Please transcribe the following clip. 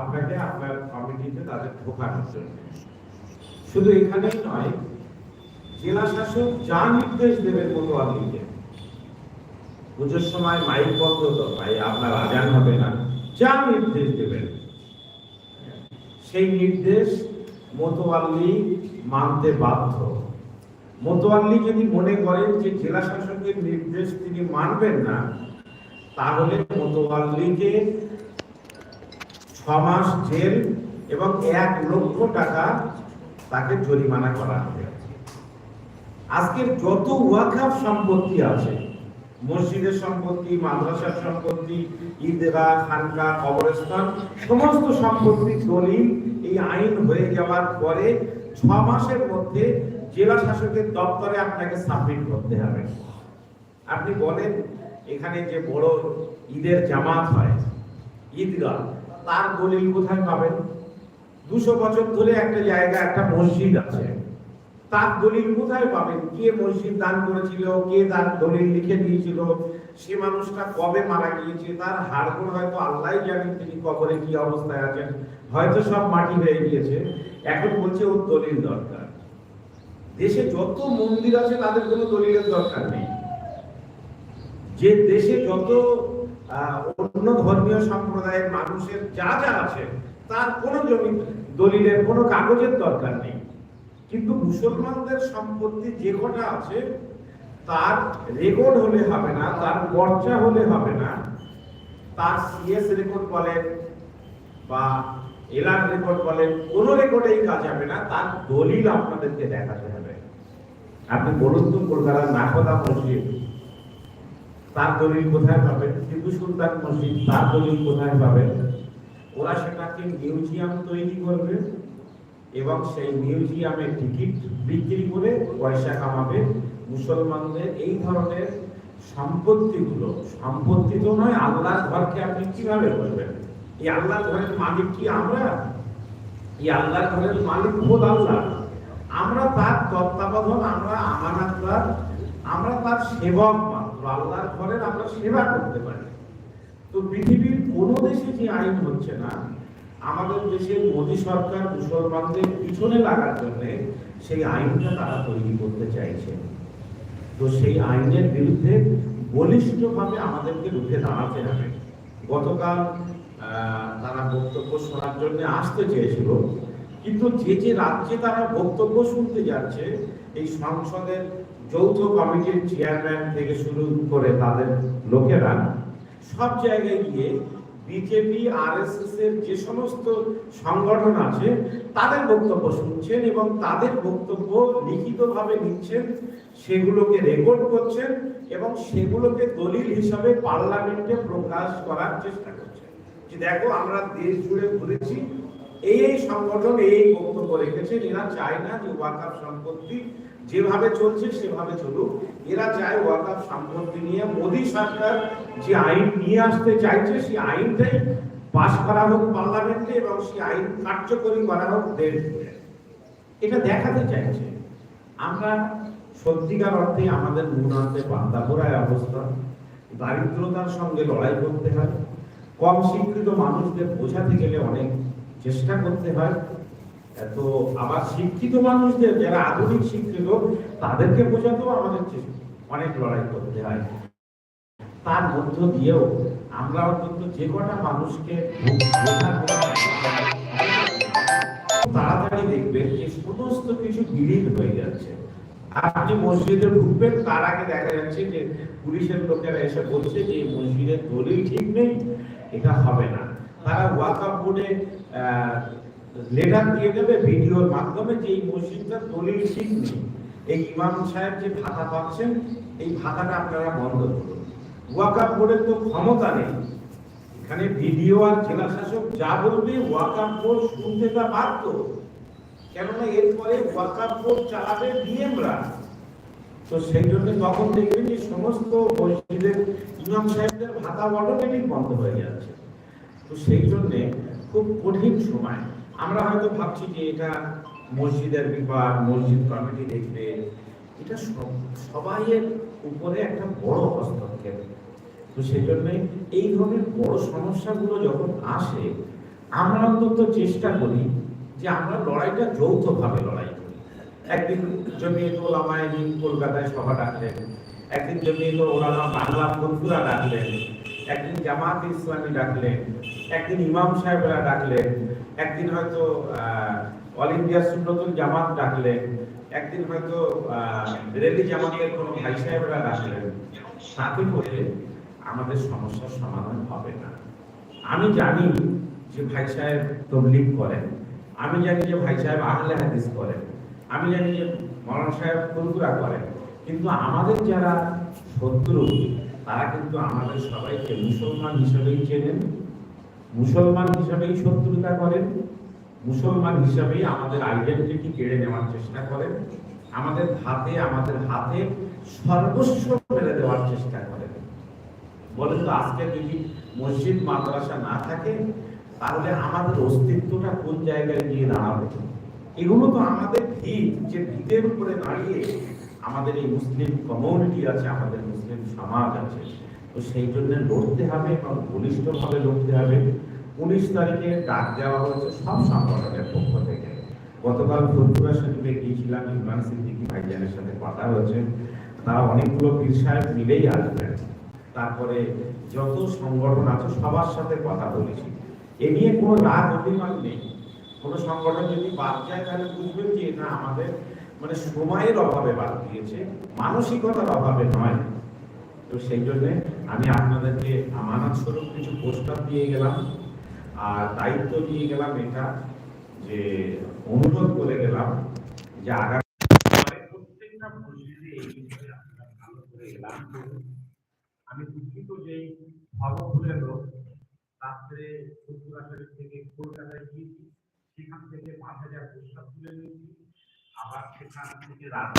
আপনাকে আপনার কমিটিতে তাদের ঢোকানোর জন্য। শুধু এখানেই নয়, জেলা শাসক যা নির্দেশ দেবেন মতোয়ালিকে পুজোর সময় মাইক বন্ধ তো, ভাই আপনার আজান হবে না। যা নির্দেশ দেবেন। সেই নির্দেশ মোতোয়াল্লি মানতে বাধ্য। মোতোয়াল্লি যদি মনে করেন যে জেলা শাসকের নির্দেশ তিনি মানবেন না, তাহলে মোতোয়াল্লিকে মাস জেল এবং এক লক্ষ টাকা তাকে জরিমানা করা হবে আজকের যত ওয়াকাফ সম্পত্তি আছে, মসজিদের সম্পত্তি, মাদ্রাসার সম্পত্তি ঈদগা খানকা, কবরস্থান, সমস্ত সম্পত্তি দলিল এই আইন হয়ে যাওয়ার পরে ছ মাসের মধ্যে জেলা শাসকের দপ্তরে আপনাকে সাবমিট করতে হবে। আপনি বলেন, এখানে যে বড় ঈদের জামাত হয়, ঈদগাহ তার দলিল কোথায় পাবেন? দুশো বছর ধরে একটা জায়গা, একটা মসজিদ আছে। তার দলিল কোথায় পাবেন? কে মসজিদ দান করেছিল? কে তার দলিল লিখে দিয়েছিল? সে মানুষটা কবে মারা গিয়েছে? তার হাড়গোড় হয়তো আল্লাহ জানেন তিনি কবরে কি অবস্থায় আছেন। হয়তো সব মাটি হয়ে গিয়েছে। এখন বলছে, ওর দলিল দরকার। দেশে যত মন্দির আছে, তাদের কোনো দলিলের দরকার নেই। যে দেশে যত অন্য ধর্মীয় সম্প্রদায়ের মানুষের যা যা আছে, তার কোনো জমি, দলিলের কোনো কাগজের দরকার নেই। কিন্তু মুসলমানদের সম্পত্তি যে কটা আছে, তার রেকর্ড হলে হবে না, তার পর্চা হলে হবে না। তার সিএস রেকর্ড বলেন বা এলার রেকর্ড বলেন, কোনো রেকর্ডেই কাজ হবে না, তার দলিল আপনাদেরকে দেখাতে হবে। আপনি বলুন তো, কলকাতার নাকদা মসজিদ, তার দলিল কোথায় পাবেন? টিপু সুলতান মসজিদ তার দলিল কোথায় পাবেন? ওরা সেটাকে মিউজিয়াম তৈরি করবে এবং সেই মিউজিয়ামে টিকিট বিক্রি করে পয়সা কামাবে। মুসলমানদের এই ধরনের সম্পত্তিগুলো, সম্পত্তি তো নয় আল্লাহ ঘরকে আপনি কীভাবে করবেন? এই আল্লাহ ঘরের মালিক কি আমরা? এই আল্লাহর ঘরের মালিক খোদ আল্লাহ। আমরা তার তত্ত্বাবধান, আমরা আমানাতদার, আমরা তার সেবক আল্লাহর ঘরের আমরা সেবা করতে পারি। তো পৃথিবীর কোনো দেশে যে আইন হচ্ছে না? আমাদের দেশে মোদী সরকার মুসলমানদের পিছনে লাগার জন্য সেই আইনটা তারা তৈরি করতে চাইছে। তো সেই আইনের বিরুদ্ধে বলিষ্ঠভাবে আমাদেরকে রুখে দাঁড়াতে হবে। গতকাল তারা বক্তব্য শোনার জন্য আসতে চেয়েছিল। কিন্তু যে যে রাজ্যে তারা বক্তব্য শুনতে যাচ্ছে, এই সংসদের যৌথ কমিটির চেয়ারম্যান থেকে শুরু করে তাদের লোকেরা সব জায়গায় গিয়ে বিজেপি আরএসএস এর যে সমস্ত সংগঠন আছে, তাদের বক্তব্য শুনছেন এবং তাদের বক্তব্য লিখিতভাবে নিচ্ছেন, সেগুলোকে রেকর্ড করছেন এবং সেগুলোকে দলিল হিসাবে পার্লামেন্টে প্রকাশ করার চেষ্টা করছেন। যে দেখো, আমরা দেশ জুড়ে ঘুরেছি, এই এই সংগঠন এই বক্তব্য রেখেছে এরা চায় না যে ওয়াকাফ সম্পত্তি যেভাবে চলছে, সেভাবে চলুক। এরা চায় ওয়াকাফ সম্পত্তি নিয়ে। মোদী সরকার যে আইন নিয়ে আসতে চাইছে, সেই আইনটাই পাশ করা হোক পার্লামেন্টে এবং সেই আইন কার্যকরী করা হোক দেশ এটা দেখাতে চাইছে। আমরা সত্যিকার অর্থে আমাদের নুনান্তে পান্তাপোড়ায় অবস্থা। দারিদ্রতার সঙ্গে লড়াই করতে হয়। কম শিক্ষিত মানুষদের বোঝাতে গেলে অনেক চেষ্টা করতে হয়। তো আবার শিক্ষিত মানুষদের, যারা আধুনিক শিক্ষিত, তাদেরকে বোঝাতেও আমাদের অনেক লড়াই করতে হয়। তার মধ্য দিয়েও আমরা অন্তত যে কটা মানুষকে তাড়াতাড়ি দেখবেন যে সমস্ত কিছু বিলীন হয়ে যাচ্ছে। আপনি মসজিদে ঢুকবেন, তার আগে দেখা যাচ্ছে যে পুলিশের লোকেরা এসে বলছে যে মসজিদের দলিল ঠিক নেই, এটা হবে না। তারা ওয়াকাফ বোর্ডে লেটার দিয়ে দেবে ভিডিওর মাধ্যমে যে এই মসজিদটার দলিল ঠিক নেই। এই ইমাম সাহেব যে ভাতা পাচ্ছেন, এই ভাতাটা আপনারা বন্ধ করুন। ওয়াকাফ বোর্ডের তো ক্ষমতা নেই। এখানে ভিডিও আর জেলা শাসক যা বলবে ওয়াকাফ বোর্ড শুনতে তা বাধ্য। কেননা এরপরে ওয়াকাফ বোর্ড চালাবে ডিএমরা তো সেই জন্য তখন দেখবেন যে সমস্ত মসজিদের ইমাম সাহেবদের ভাতা অটোমেটিক বন্ধ হয়ে যাচ্ছে। তো সেই জন্যে খুব কঠিন সময়। আমরা হয়তো ভাবছি যে এটা মসজিদের বিভাগ মসজিদ কমিটি দেখবে। এটা সব- সবাইয়ের উপরে একটা বড় হস্তক্ষেপ। তো সেই জন্য এই ধরনের বড় সমস্যাগুলো যখন আসে, আমরা অন্তত চেষ্টা করি যে আমরা লড়াইটা যৌথভাবে লড়াই করি। একদিন জমিয়ত ওলামায় দিন কলকাতায় সভা ডাকলেন, একদিন জমিয়ত ওলামা বাংলা বন্ধুরা ডাকলেন, একদিন জামাত ইসলামী ডাকলেন, একদিন ইমাম সাহেবরা ডাকলেন। একদিন হয়তো অল ইন্ডিয়া সুন্নতুল জামাত ডাকলেন, একদিন হয়তো বেরেলি জামাতের কোনো ভাই সাহেবরা ডাকলেন। তাতে করে আমাদের সমস্যার সমাধান হবে না। আমি জানি যে ভাই সাহেব তবলিগ করেন। আমি জানি যে ভাই সাহেব আহলে হাদিস করেন। আমি জানি যে মৌলানা সাহেব ফুলকুরা করেন। কিন্তু আমাদের যারা শত্রু, তারা কিন্তু আমাদের সবাইকে মুসলমান হিসেবেই চেনেন। মুসলমান হিসাবেই শত্রুতা করেন, মুসলমান হিসেবেই আমাদের আইডেন্টিটি কেড়ে নেওয়ার চেষ্টা করেন, আমাদের হাতে আমাদের হাতে সর্বস্ব ফেলে দেওয়ার চেষ্টা করেন। বলেন তো, আজকে যদি মসজিদ, মাদ্রাসা না থাকে, তাহলে আমাদের অস্তিত্বটা কোন জায়গায় গিয়ে দাঁড়াবে? এগুলো তো আমাদের ভিত, যে ভিতের উপরে দাঁড়িয়ে আমাদের এই মুসলিম কমিউনিটি আছে, আমাদের মুসলিম সমাজ আছে। তো সেই জন্য লড়তে হবে এবং বলিষ্ঠভাবে লড়তে হবে। উনিশ তারিখে ডাক দেওয়া হয়েছে সব সংগঠনের পক্ষ থেকে। গতকাল ফুলপুরা শরীফে গিয়েছিলাম, ইমরান সিদ্দিকী ভাইজানের সাথে কথা হয়েছে। তারা অনেকগুলো পীর সাহেব মিলেই আসবেন। তারপরে যত সংগঠন আছে সবার সাথে কথা বলেছি। এ নিয়ে কোনো রাগ অভিমান নেই। কোনো সংগঠন যদি বাদ যায় তাহলে বুঝবেন যে না, আমাদের মানে সময়ের অভাবে বাদ দিয়েছে, মানসিকতার অভাবে নয়। তো সেই জন্য আমি আপনাদেরকে আমানত স্বরূপ কিছু প্রস্তাব দিয়ে গেলাম। আর দায়িত্ব দিয়ে গেলাম এটা যে অনুরোধ করে গেলাম যে আগামী প্রত্যেকটা আমি দুঃখিত যে খবরগুলো লোক রাত্রে ফুলপুরা থেকে কলকাতায় গিয়েছি, সেখান থেকে পাঁচ হাজার প্রস্তাব তুলে নিয়েছি। আবার সেখান থেকে রাত